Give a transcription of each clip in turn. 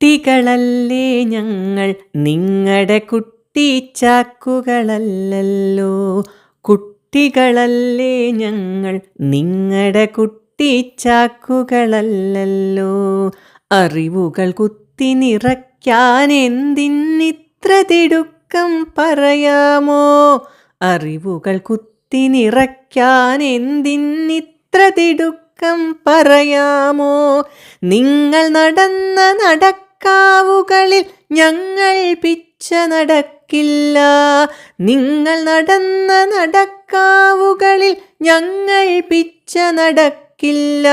കുട്ടികളല്ലേ ഞങ്ങൾ? നിങ്ങളുടെ കുട്ടിച്ചാക്കുകളല്ലല്ലോ കുട്ടികളല്ലേ ഞങ്ങൾ? നിങ്ങളുടെ കുട്ടിച്ചാക്കുകളല്ലല്ലോ അറിവുകൾ കുത്തി നിറയ്ക്കാൻ എന്തിന്നിത്ര തിടുക്കം പറയാമോ? അറിവുകൾ കുത്തി നിറയ്ക്കാൻ എന്തിന്നിത്ര തിടുക്കം പറയാമോ? നിങ്ങൾ നടന്ന നടക്കാവുകളിൽ ഞങ്ങൾ പിച്ച നടക്കില്ല. നിങ്ങൾ നടന്ന നടക്കാവുകളിൽ ഞങ്ങൾ പിച്ച നടക്കില്ല.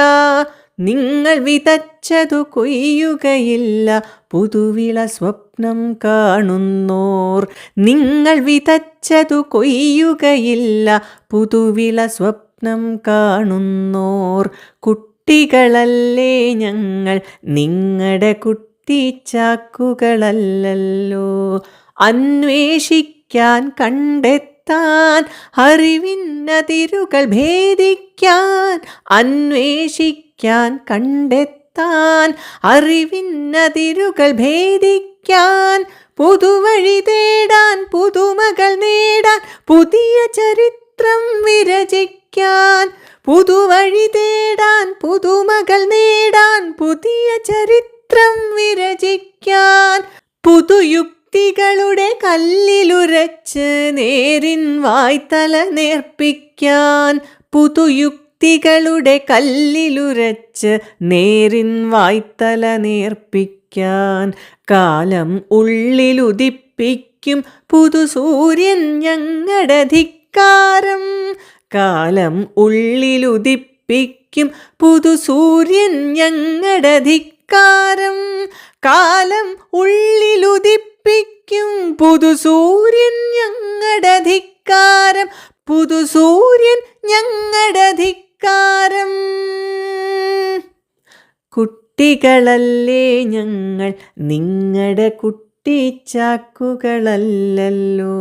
നിങ്ങൾ വിതച്ചതു കൊയ്യുകയില്ല. പുതുവിള സ്വപ്നം കാണുന്നോർ നിങ്ങൾ വിതച്ചതു കൊയ്യുകയില്ല. പുതുവിള സ്വപ്നം കാണുന്നോർ കുട്ടികളല്ലേ ഞങ്ങൾ. നിങ്ങളുടെ കുട്ടിച്ചാക്കുകളല്ലല്ലോ അന്വേഷിക്കാൻ കണ്ടെത്താൻ അറിവിന്നതിരുകൾ ഭേദിക്കാൻ അന്വേഷിക്കാൻ കണ്ടെത്താൻ അറിവിന്നതിരുകൾ ഭേദിക്കാൻ പുതുവഴി തേടാൻ പുതുമകൾ നേടാൻ പുതിയ ചരിത്രം വിരചിക്കാൻ പുതുവഴി തേടാൻ പുതുമകൾ നേടാൻ പുതിയ ചരിത്രം വിരചിക്കാൻ പുതുയുക്തികളുടെ കല്ലിലുരച്ച് നേരിൻ വായ്ത്തല നേർപ്പിക്കാൻ പുതുയുക്തികളുടെ കല്ലിലുരച്ച് നേരിൻ വായ്ത്തല നേർപ്പിക്കാൻ കാലം ഉള്ളിലുദിപ്പിക്കും പുതുസൂര്യൻ ഞങ്ങളുടെ ധിക്കാരം കാലം ഉള്ളിലുദിപ്പിക്കും പുതുസൂര്യൻ ഞങ്ങളുടെ ധിക്കാരം കാലം ഉള്ളിലുദിപ്പിക്കും. പുതുസൂര്യൻ ഞങ്ങളുടെ ധിക്കാരം പുതുസൂര്യൻ ഞങ്ങളുടെ ധിക്കാരം കുട്ടികളല്ലേ ഞങ്ങൾ? നിങ്ങളുടെ കുട്ടിച്ചാക്കുകളല്ലല്ലോ.